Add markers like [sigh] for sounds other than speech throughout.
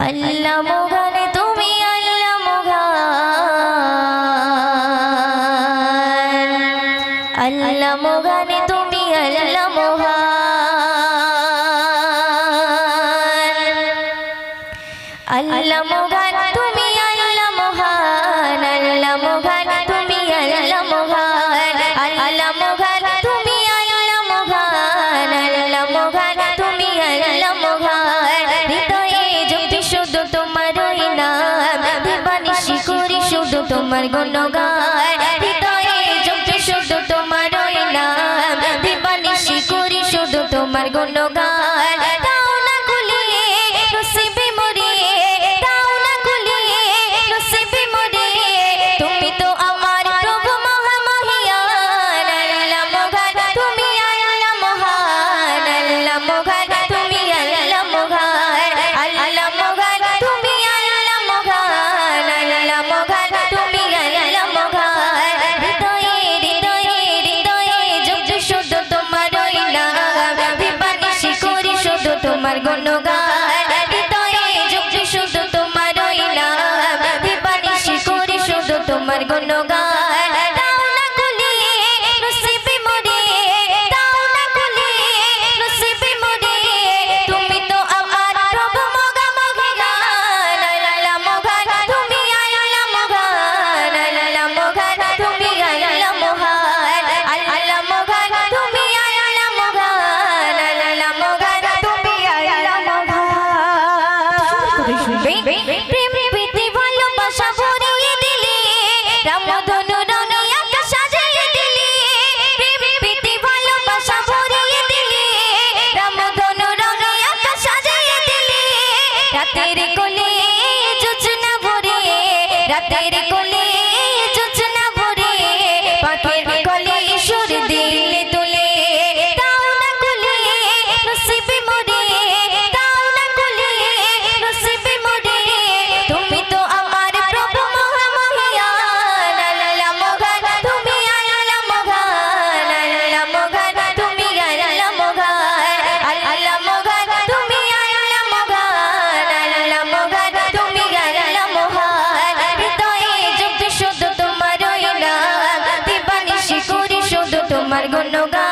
আল্লাহ তোমার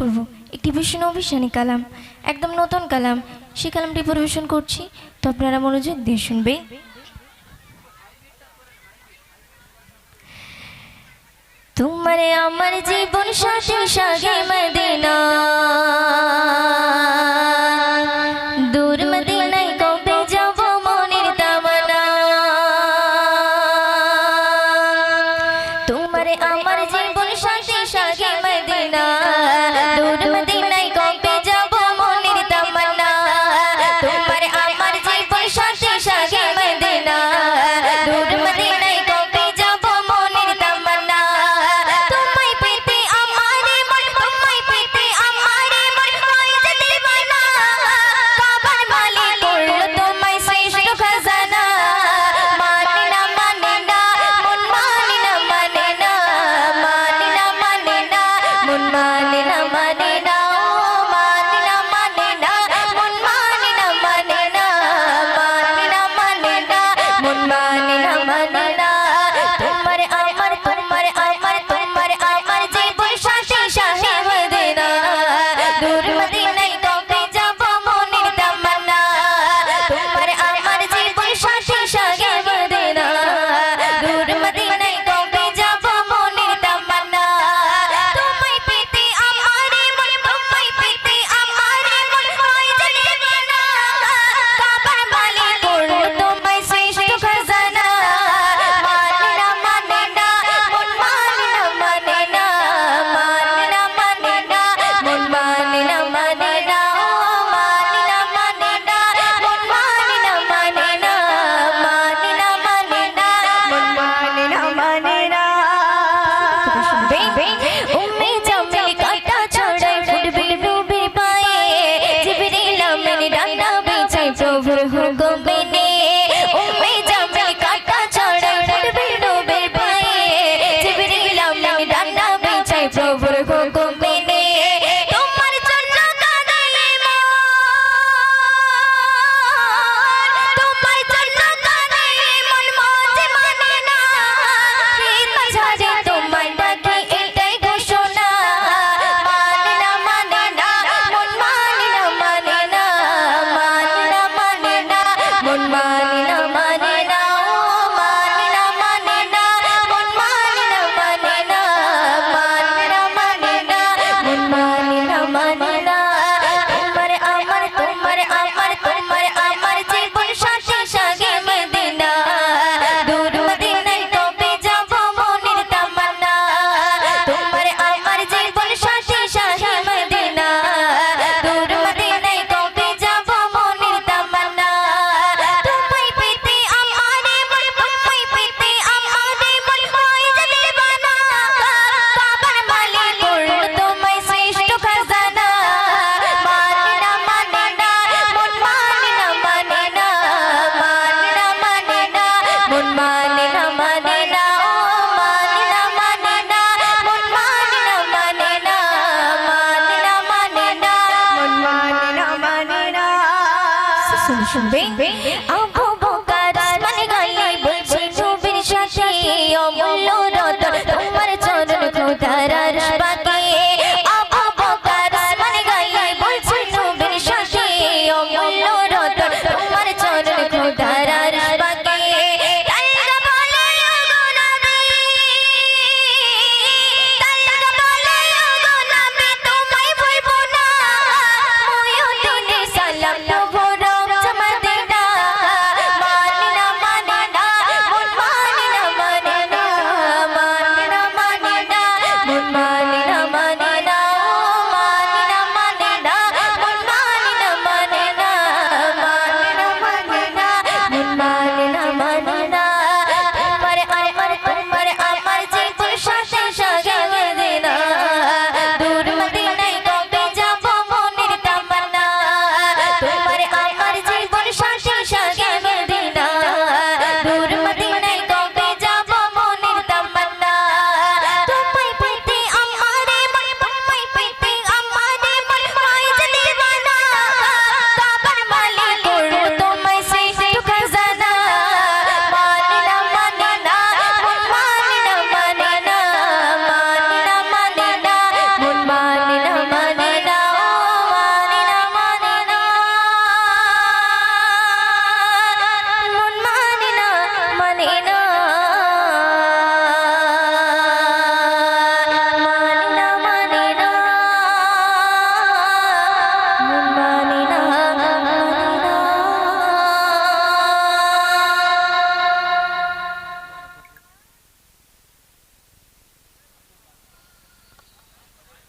করব। একটি ভীষণ অভিশানী কালাম, একদম নতুন কালাম। সে কালামটি পরিবেশন করছি। তো আপনারা মনোযোগ দিয়ে শুনবে। তোমারে আমার জীবন সাথে সাগে মদিনা।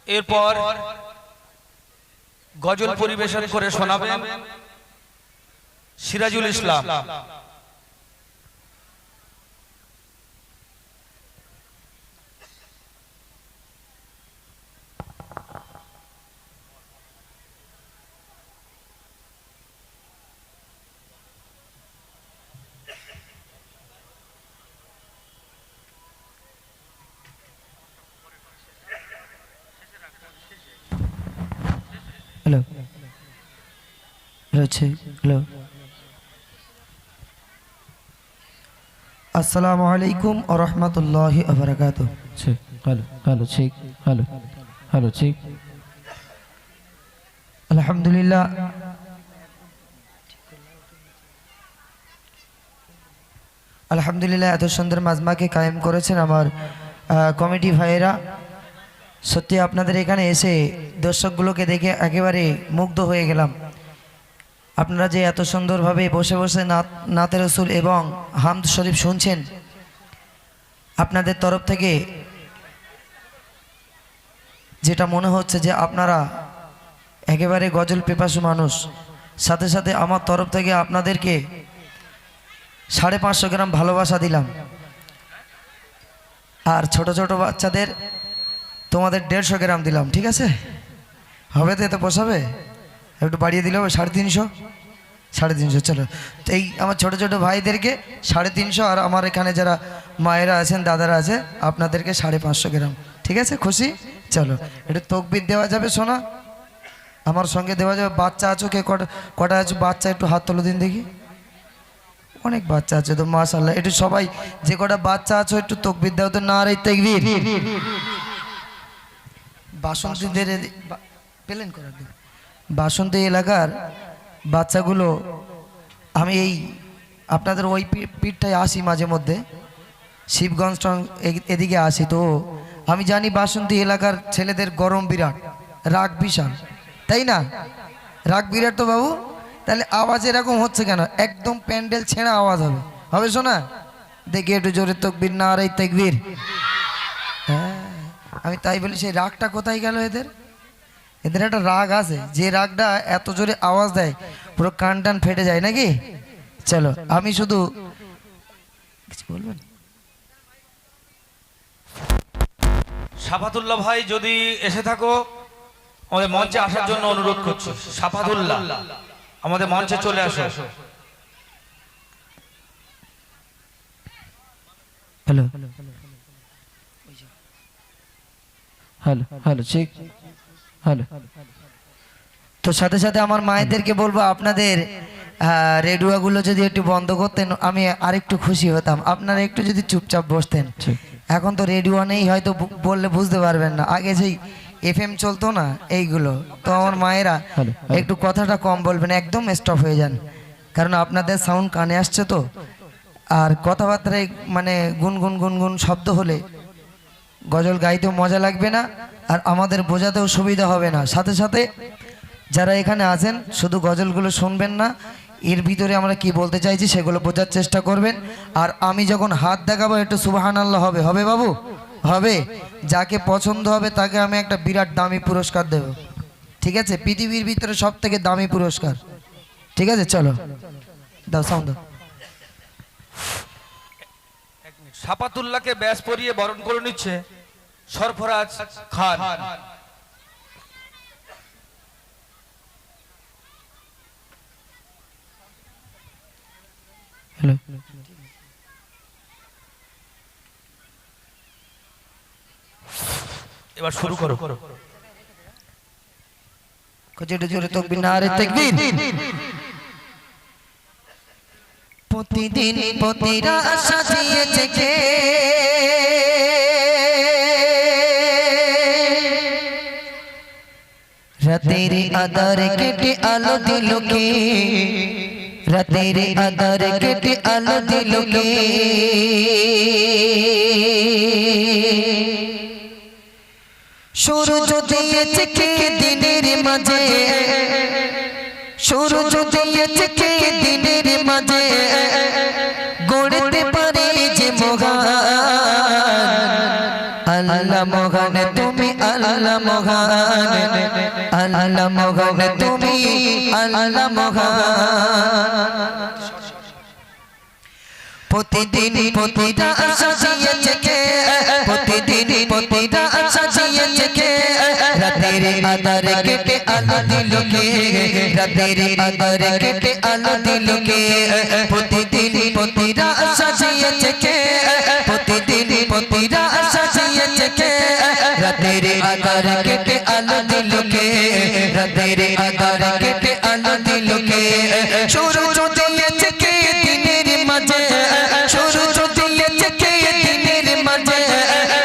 এরপর গজল পরিবেশন করে শোনাবেন Sirajul Islam hello hello hello. আসসালামু আলাইকুম ও রহমতুল্লাহ আবরাকাত ঠিক হ্যালো হ্যালো ঠিক হ্যালো হ্যালো ঠিক আলহামদুলিল্লাহ। আলহামদুলিল্লাহ এত সুন্দর মাজমাকে কায়েম করেছেন আমার কমিটি ভাইয়েরা। সত্যি আপনাদের এখানে এসে দর্শকগুলোকে দেখে একেবারে মুগ্ধ হয়ে গেলাম। আপনারা যে এত সুন্দরভাবে বসে বসে নাত, নাতে রসুল এবং হামদ শরীফ শুনছেন, আপনাদের তরফ থেকে যেটা মনে হচ্ছে যে আপনারা একেবারে গজল পেপাসু মানুষ, সাথে সাথে আমার তরফ থেকে আপনাদেরকে সাড়ে পাঁচশো গ্রাম ভালোবাসা দিলাম। আর ছোট ছোট বাচ্চাদের তোমাদের দেড়শো গ্রাম দিলাম, ঠিক আছে? হবে তো এতে পোষাবে একটু বাড়িয়ে দিলে হবে, সাড়ে তিনশো? সাড়ে তিনশো, চলো। তো এই আমার ছোট ছোট ভাইদেরকে সাড়ে তিনশো আর আমার এখানে যারা মায়েরা আছেন, দাদারা আছে, আপনাদেরকে সাড়ে পাঁচশো গ্রাম। ঠিক আছে? খুশি? চলো। একটু তকবির দেওয়া যাবে, সোনা। আমার সঙ্গে দেওয়া যাবে। বাচ্চা আছো কে? কটা কটা আছো? বাচ্চা একটু হাত তোলো দিন দেখি। অনেক বাচ্চা আছে তো মাশাল্লাহ একটু সবাই যে কটা বাচ্চা আছো, একটু তকবির দাও তো না রে তেকবির বাসন্তীদের পেলেন করার বাসন্তী এলাকার বাচ্চাগুলো, আমি এই আপনাদের ওই পিঠটায় আসি মাঝে মধ্যে। শিবগঞ্জ এদিকে আসি তো। আমি জানি বাসন্তী এলাকার ছেলেদের গরম বিরাট, রাগ বিশাল। তাই না? রাগ বিরাট তো বাবু? তাহলে আওয়াজ এরকম হচ্ছে কেন? একদম প্যান্ডেল ছেঁড়া আওয়াজ হবে। হবে শোনা? দেখি একটু জোরে তকবির, না আর এই তেকবির। হ্যাঁ আমি তাই বলি, সেই রাগটা কোথায় গেল এদের? এদের একটা রাগ আছে যে রাগটা এত জোরে আওয়াজ দেয় পুরো কান টান ফেটে যায় নাকি চলো আমি শুধু কিছু বলবেন সাফাতুল্লাহ ভাই যদি এসে থাকো আমাদের মঞ্চে আসার জন্য অনুরোধ করছি সাফাতুল্লাহ আমাদের মঞ্চে চলে আসো হ্যালো হ্যালো হ্যালো ঠিক হ্যালো। তো সাথে সাথে আমার মায়েদেরকে বলব আপনাদের আহ, রেডিওগুলো যদি একটু বন্ধ করতেন আমি আরেকটু খুশি হতাম। আপনারা একটু যদি চুপচাপ বসতেন। এখন তো রেডিও নেই হয়তো বললে বুঝতে পারবেন না। আগে যেই এফ এম চলতো না এইগুলো। তো আমার মায়েরা। একটু কথাটা কম বলবেন একদম স্টপ হয়ে যান। কারণ আপনাদের সাউন্ড কানে আসছে তো। আর কথাবার্তায় মানে গুনগুন গুনগুন শব্দ হলে গজল গাইতেও মজা লাগবে না। আর আমাদের বোঝাতেও সুবিধা হবে না। সাথে সাথে যারা এখানে আছেন, শুধু গজলগুলো শুনবেন না, এর ভিতরে আমরা কি বলতে চাইছি সেগুলো বোঝার চেষ্টা করবেন। আর আমি যখন হাত দেখাবো, একটু সুবাহান আল্লাহ হবে। হবে বাবু? হবে। যাকে পছন্দ হবে তাকে আমি একটা বিরাট দামি পুরস্কার দেব। ঠিক আছে? পৃথিবীর ভিতরে সব থেকে দামি পুরস্কার। ঠিক আছে? চলো। দাও সাউন্ড দাও। সাফাতুল্লাহকে ব্যাস পরিয়ে বরণ করে নিচ্ছে। সরফরাজ খান। হ্যালো এবার শুরু করো। জোরে তকবির না রে তাকবীর। প্রতিদিন প্রতিরা সাজিয়েছে কে? রাতের আদার কেটে আলো দিল কে? রাতের আদার কেটে আলো দিল কে? সূর্য দিয়েছে কে দিনের মাঝে? সূর্য দিয়েছে কে দিনের মাঝে? মহান। আল্লাহ মহান, তুমি আল্লাহ মহান। প্রতিদিন প্রতিটা সাজিয়েছে কে প্রতিদিন প্রতিটা সাজিয়েছে কে রাতের আধার কেটে আলো দিল কে? রাতের আধার কেটে আলো দিল কে? প্রতিদিন প্রতিটা সাজিয়েছে কে আধার কেটে আলো দিল কে রাতের আধার কেটে আলো দিল কে সূর্য দিয়েছে কে দিনের মাঝে সূর্য দিয়েছে কে দিনের মাঝে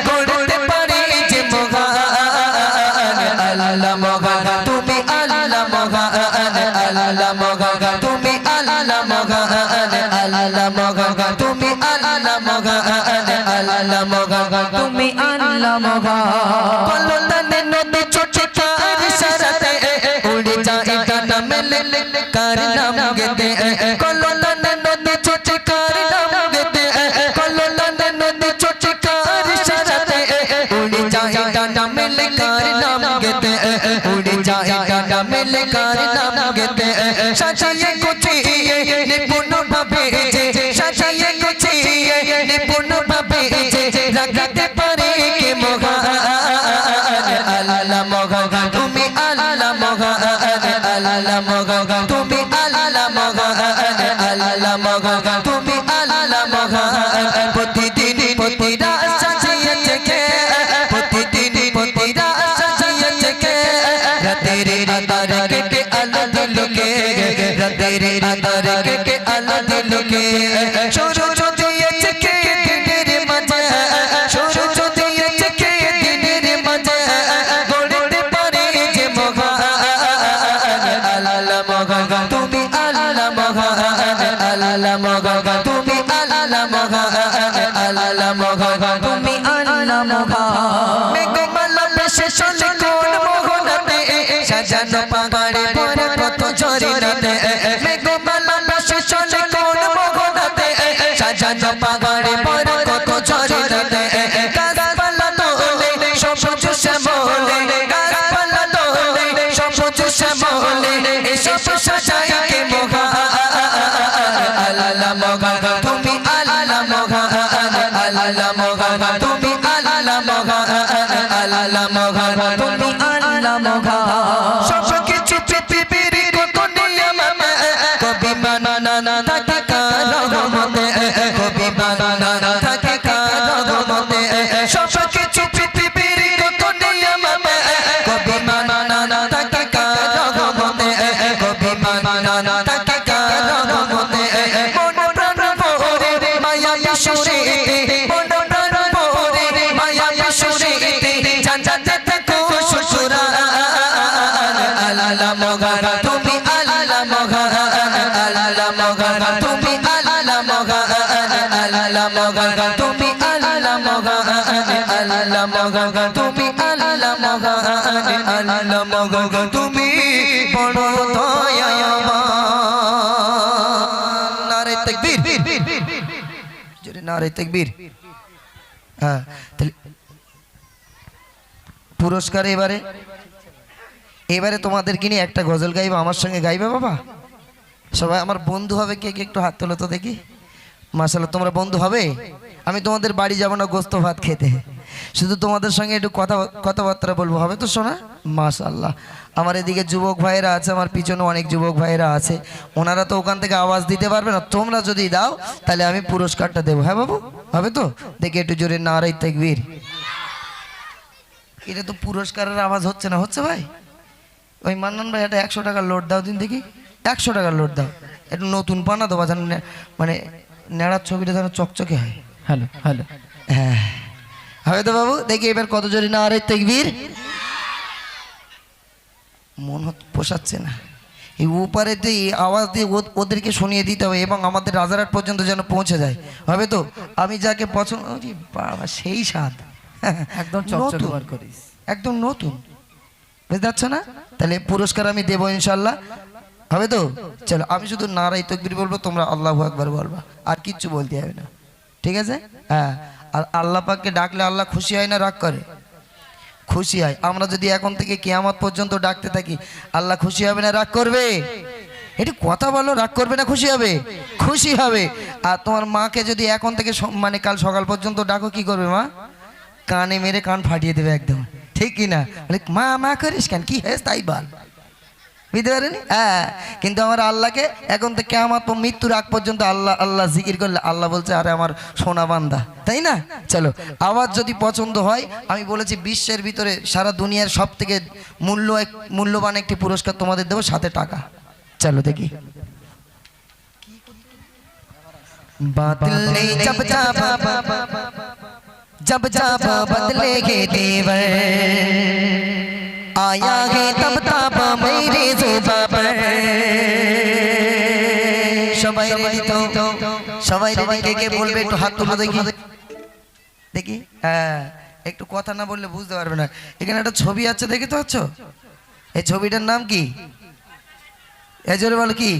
গড়তে পারে যে মহান আল্লাহ মহান তুমি আল্লাহ মহান আল্লাহ মহান তুমি আল্লাহ মহান আল্লাহ মহান তুমি আল্লাহ মহান আল্লাহ মহান তুমি আল্লাহ মহান রাখতে পারে কে মহান আল্লাহ মহান তুমি আল্লাহ মহান আল্লাহ মহান তুমি আল্লাহ মহান আল্লাহ মহান আল্লাহ হ্যাঁ তাহলে পুরস্কার এবারে? এবারে তোমাদেরকে নিয়ে একটা গজল গাইবে? আমার সঙ্গে গাইবে বাবা? সবাই, আমার বন্ধু হবে কে কে? একটু হাত তোলো তো দেখি। মাসাল্লাহ তোমরা বন্ধু হবে? আমি তোমাদের বাড়ি যাব না গোস্ত ভাত খেতে। শুধু তোমাদের সঙ্গে একটু কথা কথাবার্তা বলব হবে তো শোনা মাশাল্লাহ আমার এদিকে যুবক ভাইয়েরা আছে আমার পিছনে অনেক যুবক ভাইয়েরা আছে। ওনারা তো ওখান থেকে আওয়াজ দিতে পারবে না। তোমরা যদি দাও তাহলে আমি পুরস্কারটা দেবো। হ্যাঁ বাবু? হবে তো? দেখি একটু জোরে নারাই তেকবীর। এটা তো পুরস্কারের আওয়াজ হচ্ছে না হচ্ছে ভাই? ওই মান্নান ভাই একটা একশো টাকার লোড দাও দিন দেখি। একশো টাকার লোড দাও। একটু নতুন পানা দেবো যেন মানে নেড়ার ছবিটা যেন চকচকে হয়। Hello hello. হ্যাঁ। হবে তো বাবু দেখি এবার কত জোরে না আরে তেকবীর। মন পোষাচ্ছে না। এই উপারে তো এই আওয়াজ দিয়ে ওদেরকে শুনিয়ে দিতে হবে এবং আমাদের রাজারহাট পর্যন্ত যেন পৌঁছে যায়। হবে তো? আমি যাকে পছন্দ বাবা সেই স্বাদ। একদম করিস। একদম নতুন। বুঝতে পারছ না? তাহলে পুরস্কার আমি দেবো ইনশাল্লাহ হবে তো? চলো আমি শুধু নারাই তকবির বলব তোমরা আল্লাহ আকবার বলবা। আর কিচ্ছু বলতে হবে না। ঠিক আছে? হ্যাঁ। আর আল্লাহ পাককে ডাকলে আল্লাহ খুশি হয় না রাগ করে? খুশি হয়। আমরা যদি এখন থেকে কেয়ামত পর্যন্ত ডাকতে থাকি আল্লাহ খুশি হবে না রাগ করবে? এটি কথা বলো রাগ করবে না খুশি হবে? খুশি হবে। আর তোমার মাকে যদি এখন থেকে মানে কাল সকাল পর্যন্ত ডাকো কি করবে মা? কানে মেরে কান ফাটিয়ে দেবে একদম। ঠিক কি না? বলে, মা মা করিস কেন? কি হয়েছে তাই বল। বুঝতে পারেনি হ্যাঁ কিন্তু আমার আল্লাহকে এখন থেকে আমার তো মৃত্যুর আগ পর্যন্ত আল্লাহ আল্লাহ জিকির করলে আল্লাহ বলছে আরে আমার সোনা বান্দা তাই না চলো আওয়াজ যদি পছন্দ হয় আমি বলেছি বিশ্বের ভিতরে সারা দুনিয়ার সব থেকে মূল্য এক মূল্যবান একটি পুরস্কার তোমাদের দেবো সাথে টাকা চলো দেখি বাতিল নেই জব যা বাবা জব যা বদলেগে দেবর आया है तब तब मेरे जुबा पर সবাই রেডি তো সবাই রেডি কে কে বলবে একটু হাত তুলো দেখি দেখি হ্যাঁ একটু কথা না বললে বুঝতে পারবে না এখানে একটা ছবি আছে দেখে তো পাচ্ছ এই ছবিটার নাম কি এজরে বলো কি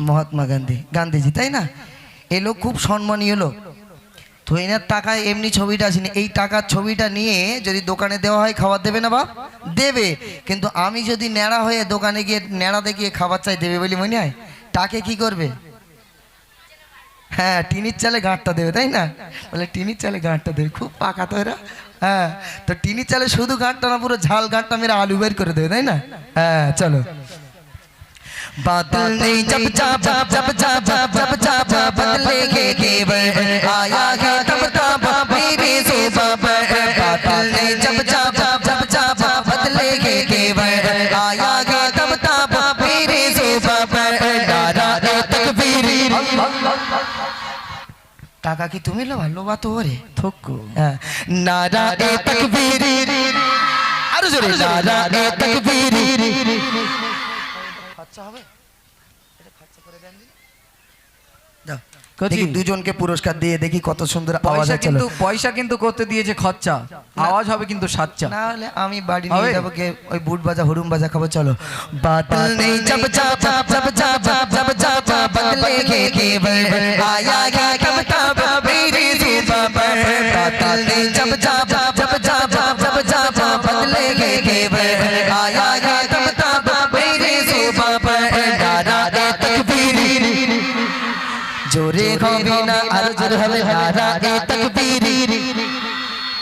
মহাত্মা গান্ধী গান্ধীজি তাই না এ লোক খুব সম্মানীয় লোক তো এনার টাকায় এমনি ছবিটা আসেনি। এই টাকার ছবিটা নিয়ে যদি দোকানে দেওয়া হয়, খাবার দেবে না বা দেবে। কিন্তু আমি যদি ন্যাড়া হয়ে দোকানে গিয়ে ন্যাড়া দেখিয়ে খাবার চাই, দেবে বলি মনে হয়? টাকে কি করবে? হ্যাঁ টিনির চালে গাঁটটা দেবে, তাই না? বলে, টিনির চালে গাঁটটা দেবে। খুব পাকা তো এরা। হ্যাঁ তো টিনির চালে শুধু গাঁটটা না, পুরো ঝাল গাঁটটা মেরে আলু বের করে দেবে, তাই না? হ্যাঁ চলো। बादल ने जब जब जब जब जब जब बदलेगे केवल आया है तब तब मेरे जुबा पर बादल ने जब जब जब जब बदलेगे केवल आया है तब तब मेरे जुबा पर नारा ए तकबीर টাকা কি তুমি লো ভালো বা তো রে থুকু হ্যাঁ। নারা এ তকবীর আরো জোরে নারা এ তকবীর খরচা হবে এটা খরচা করে দেন দিন দেখি দুজনকে পুরস্কার দিয়ে দেখি কত সুন্দর আওয়াজ হচ্ছে কিন্তু পয়সা কিন্তু করতে দিয়েছে খরচা আওয়াজ হবে কিন্তু সাচ্চা না হলে আমি বাড়ি নিয়ে যাব কে ওই বুট বাজা হুরুম বাজা খাব চলো বাদল নেই জব জব জব জব জব জব জব বদলে গে কেবল আয়া গে কব কব মেরে জুবা पर বাদল নেই জব জব জব জব জব জব বদলে গে কেবল আয়া গে জোরে হবে না আর জোরে হবে নারা এ তকবীর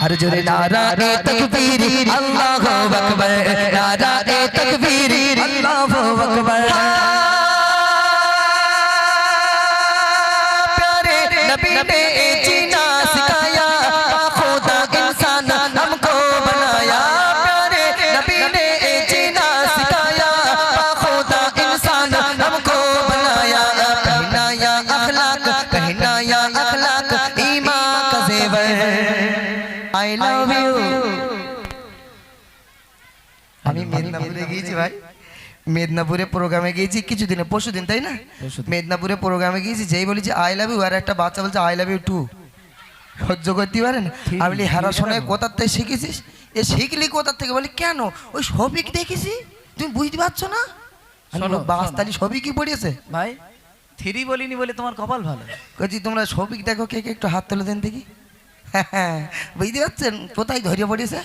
আর জোরে নারা এ তকবীর আল্লাহু আকবার গিয়েছি ভাই। মেদিনীপুরে প্রোগ্রামে গিয়েছি কিছুদিনে পরশু দিন তাই না? মেদিনীপুরে প্রোগ্রামে গিয়েছি যেই বলেছি আই লাভ ইউ আর একটা বাচ্চা বলছে আই লাভ ইউ টু সহ্য করতে পারেন? আমি বলি হেরা শোনে কোথার থেকে শিখেছিস? এ শিখলি কোথার থেকে? বলি কেন? ওই সবিক দেখেছি? তুমি বুঝতে পারছ না? শোনো, বাস্তালি সবই কি পড়িয়েছে? ভাই থ্রি বলিনি বলে তোমার কপাল ভালো? কইছি তোমরা সবিক দেখো কে কে একটু হাত তুলে দেন দেখি? হ্যাঁ [laughs] বুঝতে পারছেন? কোথায় ধরিয়ে পড়েছে?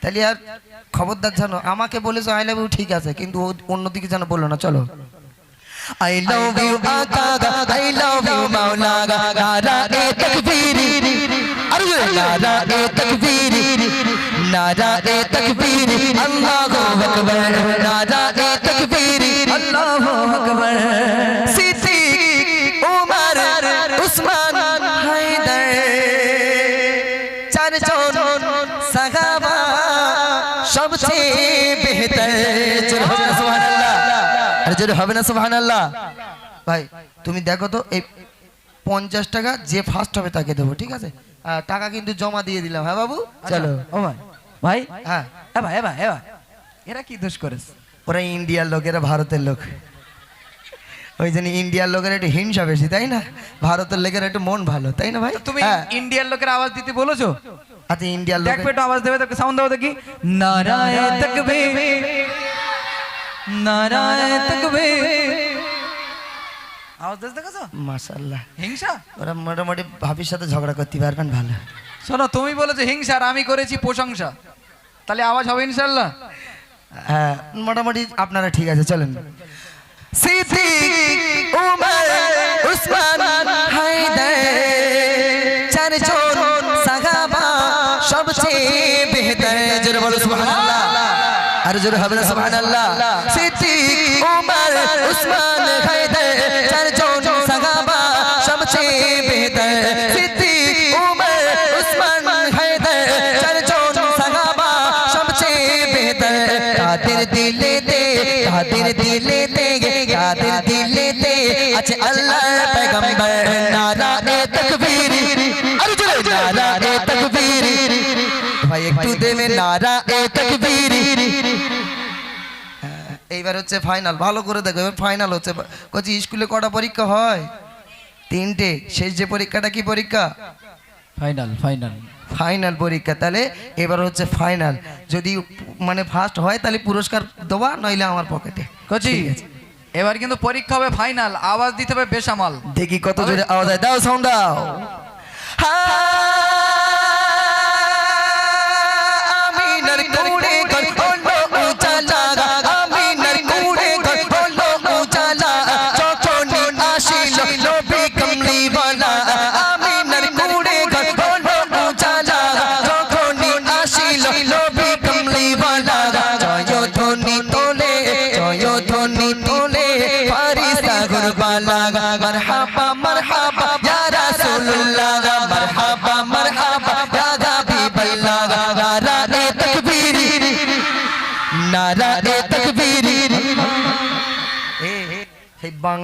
তাহলে আর খবরদার জানো আমাকে বলেছ আই লাভ ইউ ঠিক আছে কিন্তু অন্যদিকে যেন বলল না চলো আই লাভ ইউ আকা আই লাভ ইউ মাওলা নারা এ তকবীর আরে নারা এ তকবীর নারা এ তকবীর আল্লাহু আকবার নারা এ তকবীর আল্লাহু আকবার সিদ্দিক উমর উসমান হবে না সুবহানাল্লাহ? ভাই তুমি দেখো তো এই পঞ্চাশ টাকা যে ফার্স্ট হবে তাকে দেবো ঠিক আছে? টাকা কিন্তু জমা দিয়ে দিলাম হ্যাঁ বাবু? চলো ও ভাই। ভাই? হ্যাঁ। এ ভাই এ ভাই এরা কি দোষ করেছে? ওরা ইন্ডিয়ার লোক এরা ভারতের লোক। ওই জন্য ইন্ডিয়ার লোকের একটু হিংসা বেশি তাই না? ভারতের লোকের একটু মন ভালো তাই না ভাই? তুমি হ্যাঁ। ইন্ডিয়ার লোকের আওয়াজ দিতে বলেছ? আচ্ছা ইন্ডিয়ার লোক একটু আওয়াজ দেবে তোকে সাউন্ড দাও দেখি। নারায় তকবীর। নারায় তকবীর আওয়াজ দেখেছ? মাশাল্লাহ হিংসা? ওরা মোটামুটি ভাবির সাথে ঝগড়া করতে পারবেন ভালো। শোনো তুমি বলেছ হিংসা আর আমি করেছি প্রশংসা। তাহলে আওয়াজ হবে ইনশাল্লাহ হ্যাঁ মোটামুটি আপনারা ঠিক আছে চলেন। সিদ্দিক উমর উসমান হায়দার। আর জোরে হবে না সুবহানাল্লাহ সিদ্দিক উমর উসমান হায়দার চারজন সাহাবা সবচেয়ে বেহতর সিদ্দিক উমর উসমান হায়দার চারজন সাহাবা সবচেয়ে বেহতর তাদের দিলেতে তাদের দিলেতে তাদের দিলেতে আছে আল্লাহর পয়গম্বর নারা এ তাকবীর আরে জোরে নারা এ তাকবীর ভাই একটু দেবে নারা এ তাকবীর হ্যাঁ, এইবার হচ্ছে ফাইনাল ভালো করে দেখো এবার ফাইনাল হচ্ছে। কচি স্কুলে কটা পরীক্ষা হয়? তিনটে। শেষ যে পরীক্ষাটা কি পরীক্ষা? ফাইনাল ফাইনাল ফাইনাল পরীক্ষা। তাহলে এবার হচ্ছে ফাইনাল যদি মানে ফার্স্ট হয় তাহলে পুরস্কার দেওয়া নইলে আমার পকেটে কচি এবার কিন্তু পরীক্ষা হবে ফাইনাল আওয়াজ দিতে হবে বেসামাল। দেখি কত জোরে আওয়াজ হয়। দাও সাউন্ড দাও। আমিনার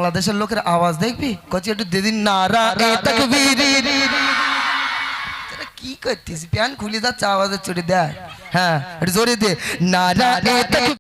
বাংলাদেশের লোকের আওয়াজ দেখবি? কচি, একটু দিদিন নারা কি করতিস? প্যান খুলে যাচ্ছে আওয়াজের চুরি দেয় হ্যাঁ একটু জোরে দে। নারা